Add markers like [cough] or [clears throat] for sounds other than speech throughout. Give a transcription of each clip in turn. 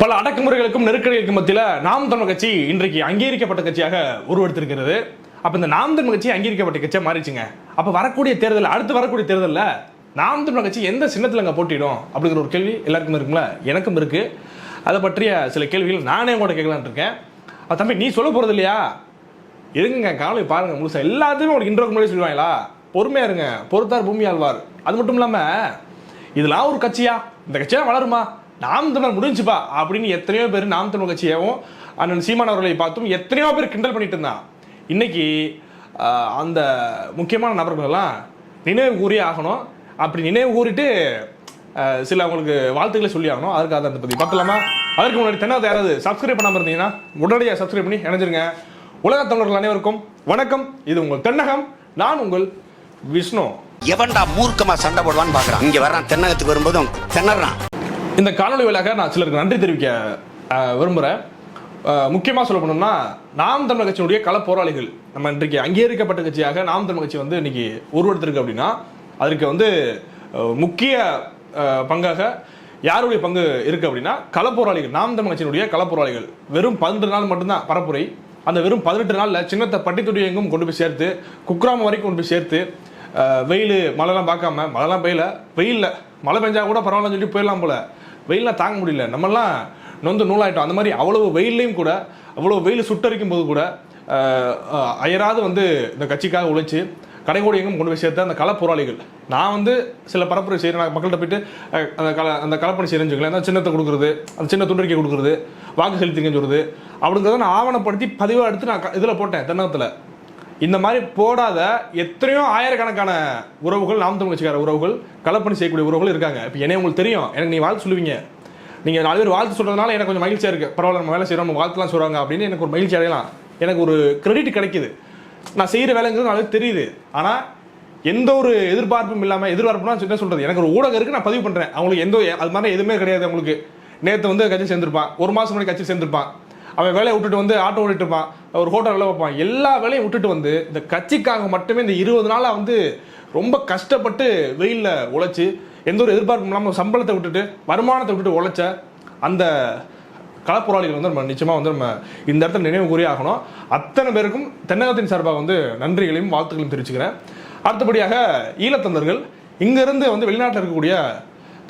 பல அடக்குமுறைகளுக்கும் நெருக்கடிகளுக்கும் மத்தியில் நாம் தமிழ் கட்சி இன்றைக்கு அங்கீகரிக்கப்பட்ட கட்சியாக உருவெடுத்திருக்கிறது. அப்போ இந்த நாம் தமிழ் கட்சி அங்கீகரிக்கப்பட்ட கட்சியாக மாறிச்சுங்க அப்போ வரக்கூடிய தேர்தல் அடுத்து வரக்கூடிய தேர்தலில் நாம் தமிழ் கட்சி எந்த சின்னத்தில் அங்கே போட்டிடும் அப்படிங்கிற ஒரு கேள்வி எல்லாருக்கும் இருக்குங்களா எனக்கும் இருக்கு. அதை பற்றிய சில கேள்விகள் நானே கூட கேட்கலான் இருக்கேன். தம்பி நீ சொல்ல போகிறது இல்லையா? இருங்க காலை பாருங்க முழுசா. எல்லாத்தையுமே உங்களுக்கு இன்ட்ரோக்கு முன்னாடி சொல்லுவாங்களா பொறுமையா இருங்க. பொறுத்தார் பூமி ஆழ்வார். அது மட்டும் இல்லாமல் இதெல்லாம் ஒரு கட்சியா? இந்த கட்சியாக வளருமா? நாம் தமிழர் முடிஞ்சுப்பா அப்படின்னு எத்தனையோ பேர் நாம் தமிழ் கட்சியாகவும் அண்ணன் சீமான் அவர்களை பார்த்தும் எத்தனையோ பேர் கிண்டல் பண்ணிட்டு இருந்தான். இன்னைக்கு அந்த முக்கியமான நபர்களெல்லாம் நினைவு கூறியே ஆகணும். அப்படி நினைவு கூறிட்டு சில அவங்களுக்கு வாழ்த்துக்களை சொல்லி ஆகணும். அதுக்காக அந்த பற்றி பார்த்தலாமா அதற்கு முன்னாடி தென்னாவது யாராவது சப்ஸ்கிரைப் பண்ணாமல் இருந்தீங்கன்னா உடனடியாக சப்ஸ்கிரைப் பண்ணி இணைஞ்சிருங்க. உலக தமிழர்கள் அனைவருக்கும் வணக்கம். இது உங்கள் தென்னகம். நான் உங்கள் விஷ்ணு. எவன்டா மூர்க்கமா சண்டை போடுவான்னு பாக்குறான். இங்க வர்றான். தென்னகத்துக்கு வரும்போதும் திணறான். இந்த காணொளி வழியாக நான் சிலருக்கு நன்றி தெரிவிக்க விரும்புகிறேன் முக்கியமாக சொல்ல போனோம்னா நாம் தமிழ் கட்சியினுடைய கள போராளிகள். நம்ம இன்றைக்கு அங்கீகரிக்கப்பட்ட கட்சியாக நாம் தமிழ் கட்சி வந்து இன்னைக்கு உருவெடுத்திருக்கு அப்படின்னா அதற்கு வந்து முக்கிய பங்காக யாருடைய பங்கு இருக்குது அப்படின்னா களப்போராளிகள் நாம் தமிழ் கட்சியினுடைய களப்போராளிகள் வெறும் பதினெட்டு நாள் மட்டும்தான் பரப்புரை. அந்த வெறும் பதினெட்டு நாளில் சின்னத்தை பட்டித்துறை எங்கும் கொண்டு போய் சேர்த்து குக்கிராமம் வரைக்கும் கொண்டு போய் சேர்த்து வெயில் மழைலாம் பார்க்காம மழைலாம் பெய்யல வெயிலில் மழை பெஞ்சா கூட பரவாயில்லன்னு சொல்லி போயிடலாம் போல. வெயில்லாம் தாங்க முடியல. நம்மெல்லாம் நொந்து நூலாயிட்டோம். அந்த மாதிரி அவ்வளவு வெயில்லையும் கூட அவ்வளோ வெயில் சுட்டரிக்கும் போது கூட அயராது வந்து இந்த கட்சிக்காக உழைச்சு கடைகோடி எங்கும் கொண்டு போய் சேர்த்த அந்த கள போராளிகள். நான் வந்து சில பரப்புரை செய்கிறேன் நான் மக்கள்கிட்ட போயிட்டு அந்த கல அந்த கலப்பணி செய்கிறேன்னு அந்த சின்னத்தை கொடுக்குறது அந்த சின்ன துண்டறிக்கை கொடுக்குறது வாக்கு செலுத்திங்கன்னு சொல்கிறது அப்படிங்கிறத நான் ஆவணப்படுத்தி பதிவாக எடுத்து நான் இதில் போட்டேன் தென்னகத்தில். இந்த மாதிரி போடாத எத்தனையோ ஆயிரக்கணக்கான உறவுகள் நாம் தமிழ் கட்சிக்கார உறவுகள் கலப்பணி செய்யக்கூடிய உறவுகள் இருக்காங்க. இப்போ என்ன உங்களுக்கு தெரியும். எனக்கு நீ வாழ்த்து சொல்லுவீங்க. நீங்கள் நாலு பேர் வாழ்த்து சொல்கிறதுனால எனக்கு கொஞ்சம் மகிழ்ச்சியாக இருக்குது பரவாயில்ல நம்ம வேலை செய்கிறோம் நம்ம வாழ்த்துலாம் சொல்கிறாங்க அப்படின்னு எனக்கு ஒரு மகிழ்ச்சி அடையலாம். எனக்கு ஒரு கிரெடிட் கிடைக்குது. நான் செய்கிற வேலைங்கிறது நாலு தெரியுது. ஆனால் எந்த ஒரு எதிர்பார்ப்பும் இல்லாமல் எதிர்பார்ப்புனா என்ன சொல்கிறது எனக்கு ஒரு ஊடகம் இருக்குது நான் பதிவு பண்ணுறேன் அவங்களுக்கு எந்த அது மாதிரி எதுவுமே கிடையாது அவங்களுக்கு. நேற்று வந்து கட்சி சேர்ந்துருப்பான். ஒரு மாதம் முன்னாடி கட்சி சேர்ந்துருப்பான். அவன் வேலையை விட்டுட்டு வந்து ஆட்டோ ஓட்டிட்டு இருப்பான். ஒரு ஹோட்டல் வேலை வைப்பான் எல்லா வேலையும் விட்டுட்டு வந்து இந்த கட்சிக்காக மட்டுமே இந்த இருபது நாளாக வந்து ரொம்ப கஷ்டப்பட்டு வெயிலில் உழைச்சி எந்த ஒரு எதிர்பார்ப்பும் இல்லாமல் சம்பளத்தை விட்டுட்டு வருமானத்தை விட்டுட்டு உழைச்ச அந்த களப்போராளிகள் வந்து நம்ம நிச்சயமாக வந்து நம்ம இந்த இடத்துல நினைவு கூறி ஆகணும். அத்தனை பேருக்கும் தென்னகத்தின் சார்பாக வந்து நன்றிகளையும் வாழ்த்துக்களையும் தெரிவிச்சுக்கிறேன். அடுத்தபடியாக ஈழத்தந்தர்கள் இங்கிருந்து வந்து வெளிநாட்டில் இருக்கக்கூடிய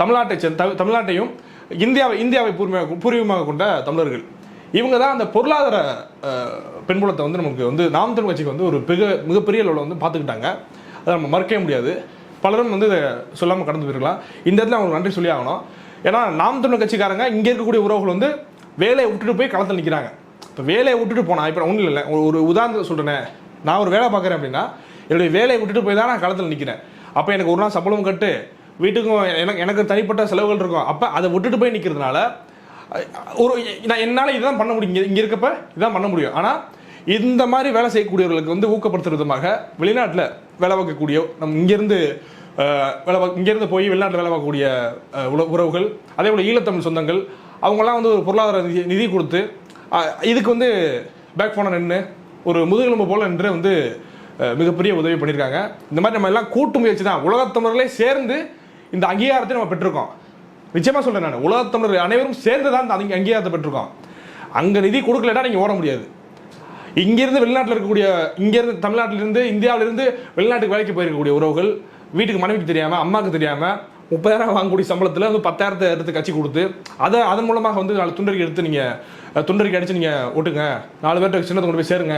தமிழ்நாட்டை தமிழ்நாட்டையும் இந்தியாவை இந்தியாவை பூர்வமாக பூர்வீகமாக கொண்ட தமிழர்கள். இவங்க தான் அந்த பொருளாதார பின்புலத்தை வந்து நமக்கு வந்து நாம் தமிழ் கட்சிக்கு வந்து ஒரு மிக மிகப்பெரிய அளவில் வந்து பார்த்துக்கிட்டாங்க அதை நம்ம மறக்கவே முடியாது. பலரும் வந்து இதை சொல்லாமல் கடந்து போயிருக்கலாம். இந்த இடத்துல அவங்களுக்கு நன்றி சொல்லி ஆகணும். ஏன்னா நாம் தமிழ் கட்சிக்காரங்க இங்கே இருக்கக்கூடிய உறவுகள் வந்து வேலையை விட்டுட்டு போய் களத்தில் நிற்கிறாங்க இப்போ வேலையை விட்டுட்டு போனால் இப்போ ஒன்றும் இல்லை ஒரு- ஒரு உதாரணத்தை சொல்கிறேனே நான் ஒரு வேலை பார்க்குறேன் அப்படின்னா என்னுடைய வேலையை விட்டுட்டு போய் தான் நான் களத்தில் நிற்கிறேன் அப்போ எனக்கு ஒரு நாள் சம்பளம் கட்டு வீட்டுக்கும் எனக்கு எனக்கு தனிப்பட்ட செலவுகள் இருக்கும். அப்போ அதை விட்டுட்டு போய் நிற்கிறதுனால ஒரு நான் என்னால் இதுதான் பண்ண முடியும். இங்கே இருக்கப்ப இதான் பண்ண முடியும். ஆனால் இந்த மாதிரி வேலை செய்யக்கூடியவர்களுக்கு வந்து ஊக்கப்படுத்துகிற விதமாக வெளிநாட்டில் வேலை பார்க்கக்கூடிய நம்ம இங்கேருந்து வேலை பார்க்க இங்கேருந்து போய் வெளிநாட்டில் வேலை பார்க்கக்கூடிய உறவுகள் அதே போல் ஈழத்தமிழ் சொந்தங்கள் அவங்கெல்லாம் வந்து ஒரு பொருளாதார நிதி நிதி கொடுத்து இதுக்கு வந்து பேக் ஃபோனை நின்று ஒரு முதுகெலும்பு போல நின்று வந்து மிகப்பெரிய உதவி பண்ணியிருக்காங்க. இந்த மாதிரி நம்ம எல்லாம் கூட்டு முயற்சி தான். உலகத்தமிழர்களே சேர்ந்து இந்த அங்கீகாரத்தை நம்ம பெற்றிருக்கோம். நிச்சயமாக சொல்கிறேன் நான். உலகத்தமிழர் அனைவரும் சேர்ந்து தான் அங்கே அங்கீகாரத்தை பெற்றிருக்கோம் அங்கே நிதி கொடுக்கலன்னா நீங்கள் ஓட முடியாது. இங்கேருந்து வெளிநாட்டில் இருக்கக்கூடிய இங்கேருந்து தமிழ்நாட்டிலிருந்து இந்தியாவிலிருந்து வெளிநாட்டுக்கு வேலைக்கு போயிருக்கக்கூடிய உறவுகள் வீட்டுக்கு மனைவிக்கு தெரியாமல் அம்மாவுக்கு தெரியாமல் முப்பதாயிரம் வாங்கக்கூடிய சம்பளத்தில் வந்து பத்தாயிரத்தை எடுத்து கட்சி கொடுத்து அதை அதன் மூலமாக வந்து நாலு துண்டறிக்கை எடுத்து நீங்கள் துண்டறிக்கை அடித்து நீங்கள் ஓட்டுங்க. நாலு பேர்கிட்ட சின்னத்தை கொண்டு போய் சேருங்க.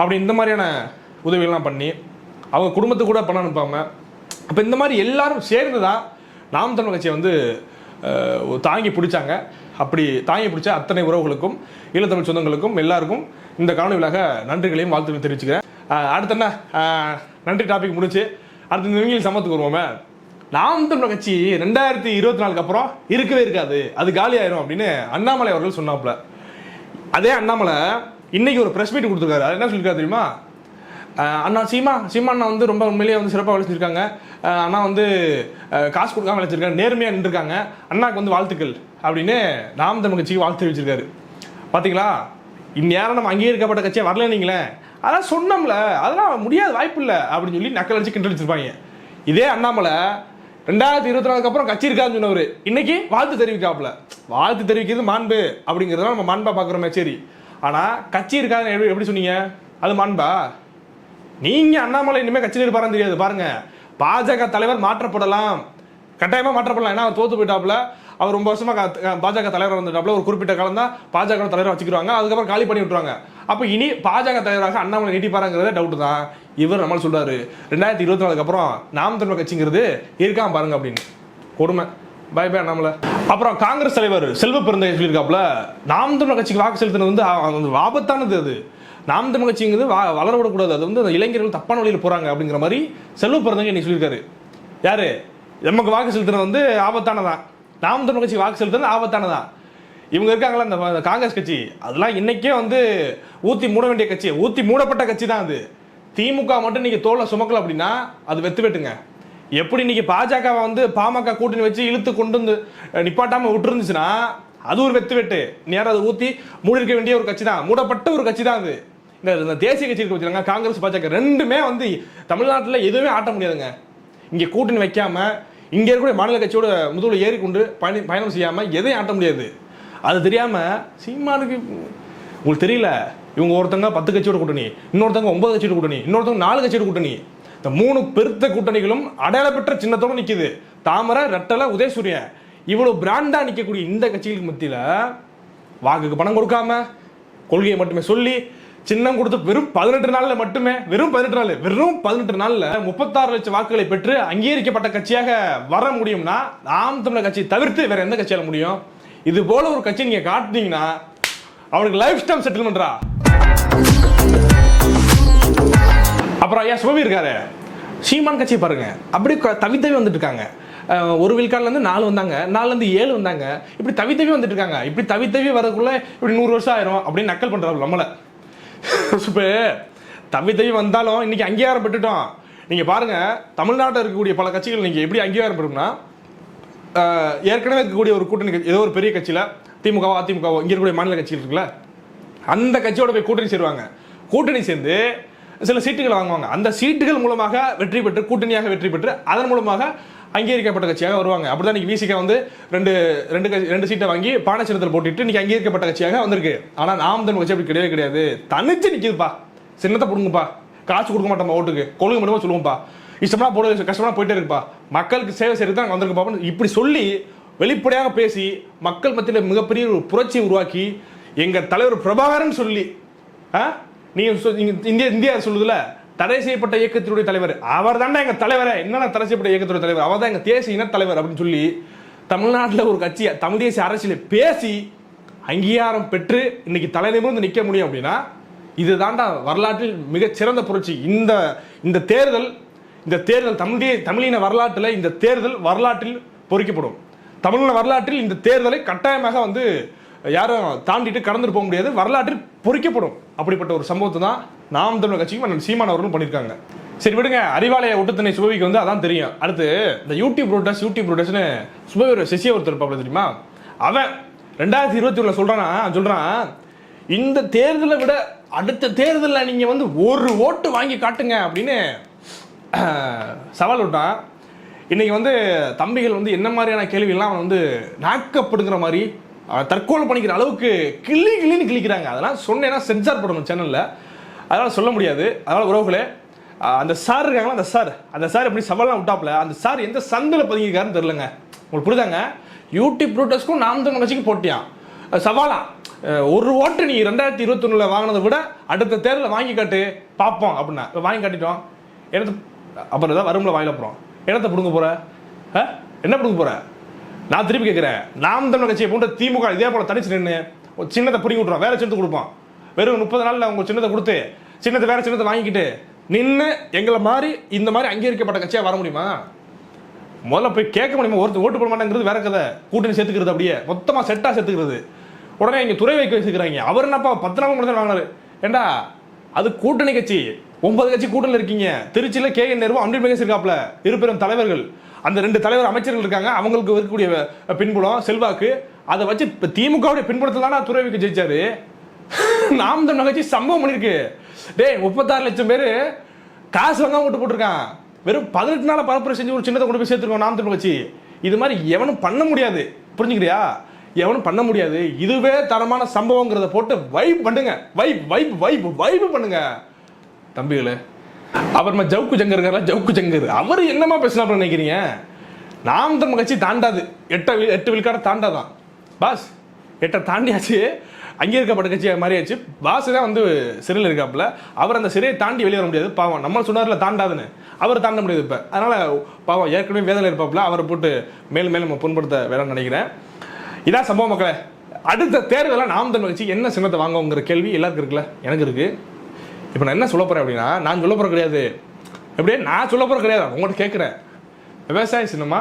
அப்படி இந்த மாதிரியான உதவிகள்லாம் பண்ணி அவங்க குடும்பத்துக்கு கூட பணம் அனுப்பாமல் அப்போ இந்த மாதிரி எல்லாரும் சேர்ந்து தான் நாம் தமிழ் கட்சியை வந்து தாங்கி பிடிச்சாங்க. அப்படி தாங்கி பிடிச்ச அத்தனை உறவுகளுக்கும் ஈழத்தமிழ் சொந்தங்களுக்கும் எல்லாருக்கும் இந்த காணொலியாக நன்றிகளையும் வாழ்த்துக்கள் தெரிவிச்சுக்கிறேன். அடுத்த அடுத்து என்ன? நன்றி டாபிக் முடிச்சு அடுத்து இந்த விங்கில் சமத்துக்கு வருவோமே. நாம் தமிழ் கட்சி ரெண்டாயிரத்தி இருபத்தி நாலுக்கு அப்புறம் இருக்கவே இருக்காது. அது காலி ஆயிரும் அப்படின்னு அண்ணாமலை அவர்கள் சொன்னாப்புல. அதே அண்ணாமலை இன்னைக்கு ஒரு பிரஸ் மீட் கொடுத்துருக்காரு. அது என்ன சொல்லியிருக்காரு தெரியுமா? அண்ணா சீமா சீமா அண்ணா வந்து ரொம்ப உண்மையிலேயே வந்து சிறப்பாக விளைச்சிருக்காங்க அண்ணா வந்து காசு கொடுக்காம விளைச்சிருக்காங்க நேர்மையாக நின்றுருக்காங்க. அண்ணாக்கு வந்து வாழ்த்துக்கள் அப்படின்னு நாம் தமிழ் கட்சிக்கு வாழ்த்து தெரிவிச்சிருக்காரு. பார்த்தீங்களா இந்நேரம் நம்ம அங்கீகரிக்கப்பட்ட கட்சியை வரல நீங்களேன் அதான் சொன்னோம்ல. அதெல்லாம் முடியாத வாய்ப்பு இல்லை அப்படின்னு சொல்லி நக்கல் அடிச்சு கிண்டல் வச்சிருப்பாங்க இதே அண்ணாமலை ரெண்டாயிரத்தி இருபத்தி நாலுக்கு அப்புறம் கட்சி இருக்கான்னு சொன்னவர். இன்னைக்கு வாழ்த்து தெரிவிக்காப்ல வாழ்த்து தெரிவிக்கிறது மாண்பு அப்படிங்கிறத நம்ம மாண்பா பார்க்குறோமே சரி. ஆனால் கட்சி இருக்காதுன்னு எப்படி எப்படி சொன்னீங்க? அது மாண்பா? நீங்க அண்ணாமலை இனிமே கட்சியில் இருப்பாருன்னு தெரியாது. பாருங்க. பாஜக தலைவர் மாற்றப்படலாம். கட்டாயமா மாற்றப்படலாம். ஏன்னா அவர் தோத்து போயிட்டாப்ல அவர் ரொம்ப வருஷமா பாஜக தலைவர் வந்துட்டாப்ல ஒரு குறிப்பிட்ட காலம் தான் பாஜக தலைவர் வச்சுக்கிறாங்க அதுக்கப்புறம் காலி பண்ணி விட்டுருவாங்க. அப்ப இனி பாஜக தலைவராக அண்ணாமலை நீட்டிப்பாருங்கிறத டவுட் தான். இவர் நம்மளால் சொல்றாரு. ரெண்டாயிரத்தி இருபத்தி நாலுக்கு அப்புறம் நாம் தமிழ் கட்சிங்கிறது இருக்கான் பாருங்க அப்படின்னு. கொடுமை. Bye bye Annamalai. அப்புறம் காங்கிரஸ் தலைவர் செல்வ பிறந்த சொல்லியிருக்காப்ல நாம் தமிழ் கட்சிக்கு வாக்கு செலுத்தினது வந்து ஆபத்தானது அது. நாம் தமிழ் கட்சிங்கிறது வளர விடக்கூடாது அது வந்து இளைஞர்கள் தப்பான வழியில் போறாங்க அப்படிங்கிற மாதிரி செல்வ பிறந்தங்க சொல்லியிருக்காரு. யாரு? நமக்கு வாக்கு செலுத்துறது வந்து ஆபத்தானதான் நாம் தமிழ் கட்சி வாக்கு செலுத்துறது ஆபத்தானதான் இவங்க இருக்காங்களா இந்த காங்கிரஸ் கட்சி. அதெல்லாம் இன்னைக்கே வந்து ஊத்தி மூட வேண்டிய கட்சி. ஊத்தி மூடப்பட்ட கட்சி தான் அது. திமுக மட்டும் நீங்க தோலை சுமக்கல அப்படின்னா அது வெத்து வெட்டுங்க. எப்படி இன்னைக்கு பாஜக வந்து பாமக கூட்டணி வச்சு இழுத்து கொண்டு வந்து நிப்பாட்டாமல் நிப்பாட்டாம விட்டுருந்துச்சுன்னா அது ஒரு வெத்து வெட்டு. நேரம் அதை ஊத்தி மூடி இருக்க வேண்டிய ஒரு கட்சி தான். மூடப்பட்ட ஒரு கட்சி தான் அது. இந்த இந்த தேசிய கட்சி இருக்கு வச்சுருங்க காங்கிரஸ் பாஜக ரெண்டுமே வந்து தமிழ்நாட்டில் எதுவுமே ஆட்ட முடியாதுங்க. இங்கே கூட்டணி வைக்காம இங்கே இருக்கக்கூடிய மாநில கட்சியோட முதுகில் ஏறி கொண்டு பயணி பயணம் செய்யாமல் எதையும் ஆட்ட முடியாது. அது தெரியாமல் சீமானுக்கு உங்களுக்கு தெரியல இவங்க ஒருத்தங்க பத்து கட்சியோட கூட்டணி இன்னொருத்தங்க ஒன்பது கட்சியோட கூட்டணி இன்னொருத்தவங்க நாலு கட்சியோட கூட்டணி. இந்த மூணு பெருத்த கூட்டணிகளும் அடையாள பெற்ற சின்னத்தோட நிற்குது தாமரை ரெட்டலை உதயசூரியன். இவ்வளோ பிராண்டாக நிற்கக்கூடிய இந்த கட்சிகளுக்கு மத்தியில் வாக்குக்கு பணம் கொடுக்காம கொள்கையை மட்டுமே சொல்லி சின்னம் கொடுத்து வெறும் பதினெட்டு நாள்ல மட்டுமே வெறும் பதினெட்டு நாள் வெறும் பதினெட்டு நாள்ல முப்பத்தாறு லட்சம் வாக்குகளை பெற்று அங்கீகரிக்கப்பட்ட கட்சியாக வர முடியும்னா ஆம் தமிழர் கட்சி தவிர்த்து வேற எந்த கட்சியால முடியும்? இது போல ஒரு கட்சி நீங்க காட்டுனீங்கன்னா அவனுக்கு லைஃப் டைம் செட்டில்மெண்ட்ரா? அப்புறம் ஐயா சுபவி இருக்காரு. சீமான் கட்சி பாருங்க. அப்படி க- தவி தவி வந்துட்டு இருக்காங்க. ஒரு வில்கான்லேருந்து நாலு வந்தாங்க. நாலுலேருந்து ஏழு வந்தாங்க. இப்படி தவி தவி வந்துட்டு இருக்காங்க. இப்படி தவி தவி வரதுக்குள்ள இப்படி நூறு வருஷம் ஆயிரும் அப்படின்னு நக்கல் பண்றாரு நம்மளை. இப்ப தவி தவி வந்தாலும் இன்னைக்கு அங்கீகாரம் பெற்றுட்டோம். நீங்க பாருங்க தமிழ்நாட்டில் இருக்கக்கூடிய பல கட்சிகள் நீங்க எப்படி அங்கீகாரம் பெறும்னா ஏற்கனவே இருக்கக்கூடிய ஒரு கூட்டணி ஏதோ ஒரு பெரிய கட்சியில திமுகவோ அதிமுகவோ இங்க இருக்கக்கூடிய மாநில கட்சிகள் இருக்குல்ல அந்த கட்சியோட போய் கூட்டணி சேருவாங்க. கூட்டணி சேர்ந்து சில சீட்டுகள் வாங்குவாங்க. அந்த சீட்டுகள் மூலமாக வெற்றி பெற்று கூட்டணியாக வெற்றி பெற்று அதன் மூலமாக அங்கீகரிக்கப்பட்ட கட்சியாக வருவாங்க. அப்படிதான் இன்னைக்கு விசிக வந்து ரெண்டு ரெண்டு ரெண்டு சீட்டை வாங்கி பானை போட்டுட்டு இன்னைக்கு அங்கீகரிக்கப்பட்ட கட்சியாக வந்திருக்கு. ஆனா நாம் தமிழ் கட்சி அப்படி கிடையவே கிடையாது. தனிச்சு நிக்குதுப்பா. சின்னத்தை கொடுங்கப்பா காசு கொடுக்க மாட்டோம் ஓட்டுக்கு. கொள்கை மட்டுமா சொல்லுவோம்ப்பா. இஷ்டமா போட கஷ்டமா போயிட்டே இருப்பா மக்களுக்கு சேவை செய்யறது தான் வந்திருக்குப்பா இப்படி சொல்லி வெளிப்படையாக பேசி மக்கள் மத்தியில் மிகப்பெரிய ஒரு புரட்சி உருவாக்கி எங்க தலைவர் பிரபாகரன் சொல்லி ஆ? நீங்க சொ- இந்தியா சொல்லுதுல தடை செய்யப்பட்ட இயக்கத்தினுடைய தலைவர் அவர் தாண்டா எங்க தலைவர். என்னென்ன தடை செய்யப்பட்ட இயக்கத்துடைய தலைவர்? அவர் தான் எங்க தேசிய இன தலைவர் அப்படின்னு சொல்லி தமிழ்நாட்டில் ஒரு கட்சியை தமிழ் தேசிய அரசியலை பேசி அங்கீகாரம் பெற்று இன்னைக்கு தலைநிமிர்ந்து நிற்க முடியும் அப்படின்னா இதுதான்டா வரலாற்றில் மிகச்சிறந்த புரட்சி. இந்த இந்த தேர்தல் இந்த தேர்தல் தமிழ் தமிழின வரலாற்றில் இந்த தேர்தல் வரலாற்றில் பொறிக்கப்படும். தமிழின வரலாற்றில் இந்த தேர்தலை கட்டாயமாக வந்து யாரும் தாண்டிட்டு கடந்துட்டு போக முடியாது. வரலாற்றில் பொறிக்கப்படும் அப்படிப்பட்ட ஒரு சம்பவத்தை தான் நாம் தமிழர் கட்சிக்கும் அண்ணன் சீமான் அவர்களும் பண்ணியிருக்காங்க. சரி விடுங்க. அறிவாலய ஒட்டுத்தனை சுபவிக்கு வந்து அதான் தெரியும். அடுத்து இந்த யூடியூப் ரோட்டஸ் யூடியூப் ரோட்டஸ்னு சுபவி ஒரு சிசிய ஒருத்தர் இருப்பாப்ல தெரியுமா? அவன் ரெண்டாயிரத்தி இருபத்தி ஒண்ணுல சொல்கிறானா சொல்கிறான் இந்த தேர்தலை விட அடுத்த தேர்தலில் நீங்கள் வந்து ஒரு ஓட்டு வாங்கி காட்டுங்க அப்படின்னு [clears throat] சவால் விட்டான். இன்றைக்கி வந்து தம்பிகள் வந்து என்ன மாதிரியான கேள்விலாம் அவன் வந்து நாக்கப்படுங்கிற மாதிரி தற்கொலை பண்ணிக்கிற அளவுக்கு கிளி கிளின்னு கிளிக்கிறாங்க அதெல்லாம் சொன்னேன்னா சென்சார் போடணும் சேனலில் அதனால் சொல்ல முடியாது. அதனால் உறவுகளே அந்த சார் இருக்காங்களா? அந்த சார் அந்த சார் எப்படி சவாலாம் விட்டாப்ல அந்த சார் எந்த சந்தில் பதுங்கிருக்காருன்னு தெரிலங்க உங்களுக்கு புரியுதாங்க? யூடியூப் ப்ரூட்டஸ்க்கும் நாம் தமிழ் கட்சிக்கு போட்டியான் சவாலா? ஒரு ஓட்டு நீ ரெண்டாயிரத்தி இருபத்தொன்னுல வாங்கினதை விட அடுத்த தேர்தலில் வாங்கி காட்டு பார்ப்போம் அப்படின்னா. வாங்கி காட்டிட்டோம். என்னத்தை அப்புறம் ஏதாவது வரும்ல வாயில போகிறோம் என்னத்தை பிடுங்க போகிற ஆ? என்ன பிடுங்க போகிற நான் திருப்பி கேட்குறேன் நாம் தமிழ் கட்சியை போன்ற திமுக இதே போல தனிச்சு நின்று ஒரு சின்னத்தை பிடிங்கி விட்றோம் வேற சின்னத்தை கொடுப்போம் வெறும் முப்பது நாளில் உங்க சின்னத்தை கொடுத்து சின்னத்தை வேற சின்னத்தை வாங்கிக்கிட்டு நின்று எங்களை மாதிரி இந்த மாதிரி அங்கீகரிக்கப்பட்ட கட்சியாக வர முடியுமா? முதல்ல போய் கேட்க முடியுமா? ஒருத்தர் ஓட்டு போட மாட்டேங்கிறது வேற கதை. கூட்டணி சேர்த்துக்கிறது அப்படியே. மொத்தமாக செட்டாக சேர்த்துக்கிறது. உடனே இங்கே துறை வைக்க வச்சுக்கிறாங்க அவர் என்னப்பா பத்து நாள் முடிஞ்சு தான் வாங்கினாரு. ஏண்டா அது கூட்டணி கட்சி. ஒன்பது கட்சி கூட்டணியில் இருக்கீங்க. திருச்சியில் கே. என். நேருவும் அன்பில் மகேஷ் இருக்காப்ல இருபெரும் தலைவர்கள். அந்த ரெண்டு தலைவர் அமைச்சர்கள் இருக்காங்க. அவங்களுக்கு இருக்கக்கூடிய பின்புலம் செல்வாக்கு. அதை வச்சு இப்போ திமுகவுடைய பின்புலத்தில் தானே துறை ஜெயிச்சாரு. [laughs] நாம் தமிழ் கட்சி சம்பவம் பண்ணிருக்கு டேய் முப்பத்தாறு லட்சம் பேர் காசு வாங்க ஓட்டு போட்டிருக்கான். வெறும் பதினெட்டு நாள் பரப்புரை செஞ்சு ஒரு சின்னத்தை கொண்டு போய் சேர்த்துருக்கோம் நாம் தமிழ் கட்சி. இது மாதிரி எவனும் பண்ண முடியாது. புரிஞ்சுக்கிறியா? எவனும் பண்ண முடியாது. இதுவே தரமான சம்பவங்கிறத போட்டு வைப் பண்ணுங்க. வைப் வைப் வைப் வைப் பண்ணுங்க. தம்பிகளே அப்புறமா ஜவுக்கு ஜங்கர் இருக்காரா ஜவுக்கு ஜங்கர். அவர் என்னமா பேசலாம் நினைக்கிறீங்க? நாம் தமிழ் கட்சி தாண்டாது. எட்ட எட்டு விழுக்காட தாண்டாதான். பாஸ் எட்டை தாண்டியாச்சு. அங்கே இருக்கப்பட்ட கட்சி மாதிரியாச்சு பாஸ் தான் வந்து சிறையில் இருக்காப்புல. அவர் அந்த சிறையை தாண்டி வெளியே வர முடியாது. பாவம் நம்ம சொன்னார்ல தாண்டாதுன்னு. அவர் தாண்ட முடியாது இப்போ. அதனால் பாவம் ஏற்கனவே வேதனை இருப்பாப்புல. அவரை போட்டு மேலும் மேலும் நம்ம புண்படுத்த வேணும்னு நினைக்கிறேன். இதான் சம்பவம் மக்களை. அடுத்த தேர்தலில் நாம் தமிழ் கட்சி என்ன சின்னத்தை வாங்குவோங்கிற கேள்வி எல்லாருக்கும் இருக்குல்ல? எனக்கு இருக்குது இப்போ நான் என்ன சொல்ல போகிறேன் அப்படின்னா நான் சொல்ல போறது கிடையாது. எப்படியே நான் சொல்ல போறது கிடையாது. உங்கள்கிட்ட கேட்குறேன். விவசாய சின்னமா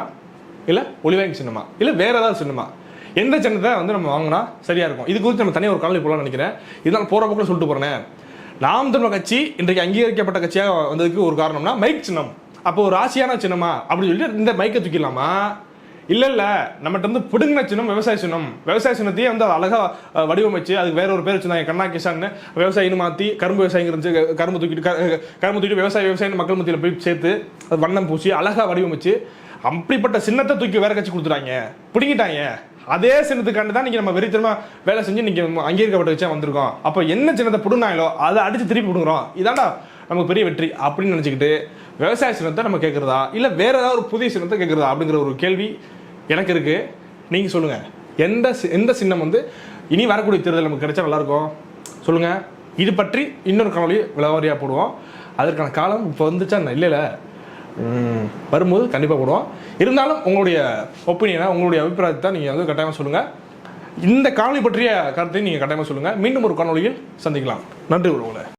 இல்லை ஒளிவாய்க்கு சின்னமா இல்லை வேறு ஏதாவது சின்னமா எந்த சின்னத்தை வந்து நம்ம வாங்கினா சரியாக இருக்கும்? இது குறித்து நம்ம தனியாக ஒரு காலையில் போகலாம்னு நினைக்கிறேன். இதனால் போகிற பக்கம் சொல்லிட்டு போகிறேன் நாம் தமிழ் கட்சி இன்றைக்கு அங்கீகரிக்கப்பட்ட கட்சியாக வந்ததுக்கு ஒரு காரணம்னா மைக் சின்னம். அப்போ ஒரு ராசியான சின்னமா அப்படின்னு சொல்லிட்டு இந்த மைக்கை தூக்கிடலாமா? இல்லை இல்லை. நம்மகிட்ட வந்து பிடுங்கின சின்னம் விவசாய சின்னம். விவசாய சின்னத்தையே வந்து அதை அழகாக வடிவமைச்சு அதுக்கு வேற ஒரு பேர் வச்சிருந்தாங்க கண்ணா கிஷான்னு. விவசாயின்னு மாற்றி கரும்பு விவசாயிங்க இருந்துச்சு கரும்பு தூக்கிட்டு க- கரும்பு தூக்கிட்டு விவசாய விவசாயம் மக்கள் மத்தியில் போய் சேர்த்து அது வண்ணம் பூசி அழகாக வடிவமைச்சு அப்படிப்பட்ட சின்னத்தை தூக்கி வேற கட்சி கொடுத்துட்டாங்க. பிடிங்கிட்டாங்க. அதே சின்னத்துக்காண்டு தான் நீங்க நம்ம வெறித்தனமா வேலை செஞ்சு நீங்கள் அங்கீகரிக்கப்பட்ட வச்சா வந்திருக்கோம். அப்போ என்ன சின்னத்தை பிடுங்கினாங்களோ அதை அடிச்சு திருப்பி பிடுங்குறோம். இதாண்டா நமக்கு பெரிய வெற்றி அப்படின்னு நினச்சிக்கிட்டு விவசாய சின்னத்தை நம்ம கேட்குறதா இல்லை வேற ஏதாவது ஒரு புதிய சின்னத்தை கேட்குறதா அப்படிங்கிற ஒரு கேள்வி எனக்கு இருக்கு. நீங்க சொல்லுங்க. எந்த சி- எந்த சின்னம் வந்து இனி வரக்கூடிய தேர்தல் நமக்கு கிடைச்சா நல்லா இருக்கும். சொல்லுங்க. இது பற்றி இன்னொரு காணொலி விளவாரியா போடுவோம். அதற்கான காலம் இப்போ வந்துச்சா? இல்லை இல்லை வரும்போது கண்டிப்பாக போடுவோம். இருந்தாலும் உங்களுடைய ஒப்பீனியனை உங்களுடைய அபிப்பிராயத்தை நீங்கள் வந்து கட்டாயமாக சொல்லுங்கள் இந்த காணொலி பற்றிய கருத்தை நீங்கள் கட்டாயமாக சொல்லுங்கள் மீண்டும் ஒரு காணொலியில் சந்திக்கலாம். நன்றி உறவுகளை.